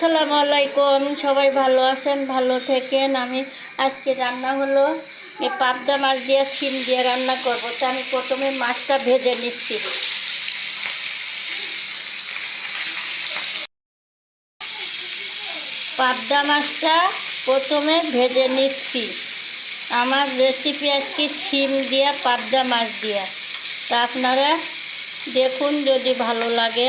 আসসালামু আলাইকুম, সবাই ভালো আছেন? ভালো থেকেন। আমি আজকে রান্না হলো পাবদা মাছ দিয়ে, সিম দিয়ে রান্না করব। তো আমি প্রথমে মাছটা ভেজে নিচ্ছি। পাবদা মাছটা প্রথমে ভেজে নিচ্ছি। আমার রেসিপি আজকে সিম দিয়া, পাবদা মাছ দিয়া। তা আপনারা দেখুন যদি ভালো লাগে।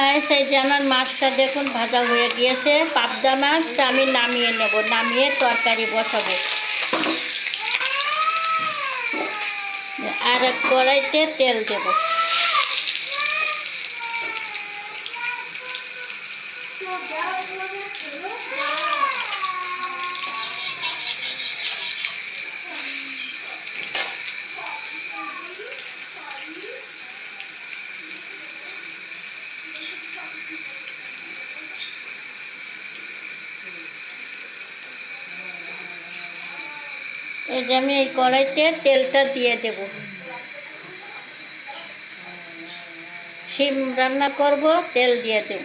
গায়ে সেই যে আমার মাছটা দেখুন ভাজা হয়ে গিয়েছে। পাবদা মাছটা আমি নামিয়ে নেব, নামিয়ে তরকারি বসাবো। আর এক কড়াইতে তেল দেব। এই যে আমি এই কড়াইতে তেলটা দিয়ে দেব। শিম রান্না করব, তেল দিয়ে দেব।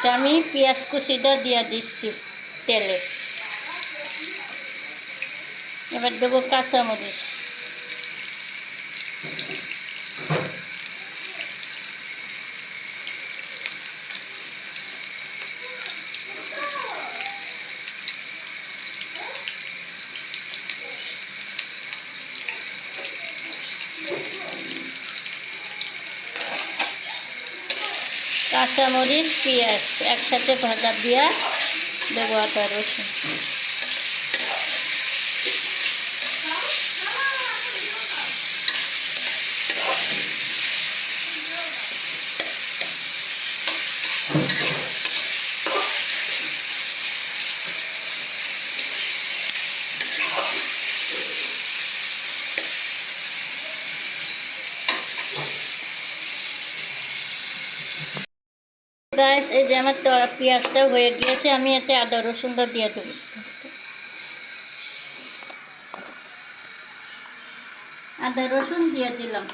তো আমি পেঁয়াজ কুচিটা দিয়ে দিচ্ছি তেলে। এবার দেবো কাঁচামরিচ। কাঁচামরিচ পেঁয়াজ একসাথে ভাজা দিয়া দেবো আদা রসুন। গাছ এই যে আমার তো- পেঁয়াজটা হয়ে গিয়েছে, আমি এতে আদা রসুনটা দিয়ে দেবো। আদা, রসুন দিয়ে দিলাম।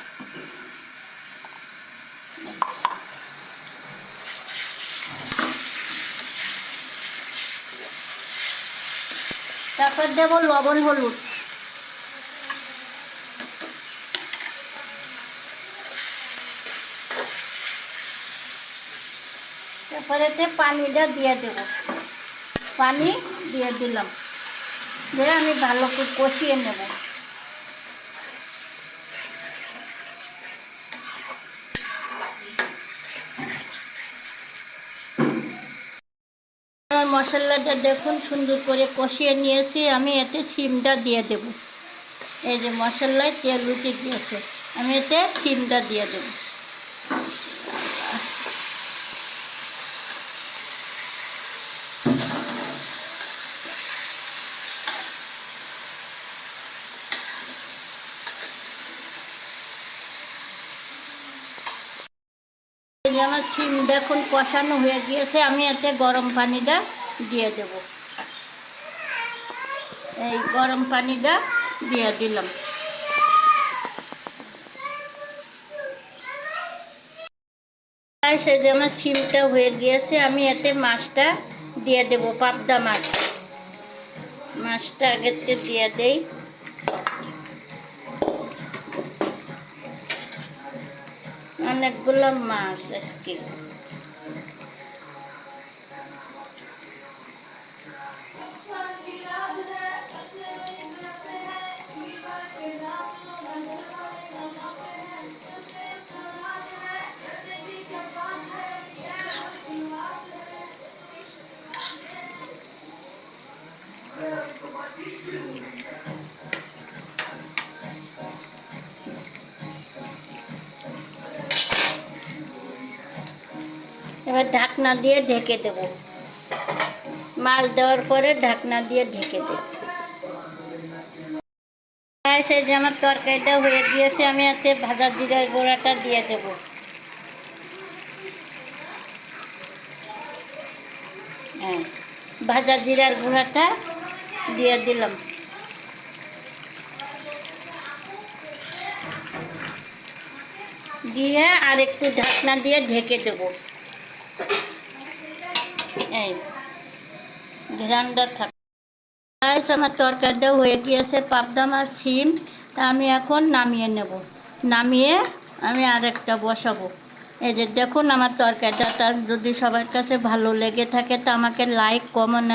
তারপর দেবো লবণ, হলুদ। তারপরেতে পানিটা দিয়ে দেব। পানি দিয়ে দিলাম। দিয়ে আমি ভালো করে কষিয়ে নেব। মশলাটা দেখুন সুন্দর করে কষিয়ে নিয়েছি। আমি এতে সিমটা দিয়ে দেব। এই যে মশলায় তেল উঠে গিয়েছে। আমি এতে সিমটা দিয়ে দেবো। আমার সিম দেখুন কষানো হয়ে গিয়েছে, আমি এতে গরম পানিটা দিয়ে দেব। এই গরম পানিটা দিয়ে দিলাম। সেই যে আমার সিমটা হয়ে গিয়েছে, আমি এতে মাছটা দিয়ে দেব, পাবদা মাছ। মাছটা আগেতে দিয়ে দেই। অনেকগুলো মাছ আজকে এবার ঢাকনা দিয়ে ঢেকে দেব। মাল দেওয়ার পরে ঢাকনা দিয়ে ঢেকে দেব। সেই যে আমার তরকারিটা হয়ে গিয়েছে, আমি এতে ভাজা জিরার গোড়াটা দিয়ে দেব। হ্যাঁ ভাজা জিরার গুঁড়াটা দিয়ে দিলাম। দিয়ে আর একটু ঢাকনা দিয়ে ঢেকে দেব। এই ঘ্রানটা থাক। গাইস আমার তরকারিটাও হয়ে গিয়েছে, পাবদা মাছ, শিম, তা আমি এখন নামিয়ে নেব। নামিয়ে আমি আরেকটা বসাবো। এই যে দেখুন আমার তরকারিটা তার যদি সবার কাছে ভালো লেগে থাকে, তা আমাকে লাইক, কমেন্ট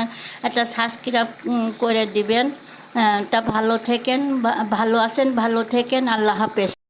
একটা সাবস্ক্রাইব করে দিবেন। তা ভালো থেকেন ভালো আছেন, ভালো থেকেন, আল্লাহ হাফেজ।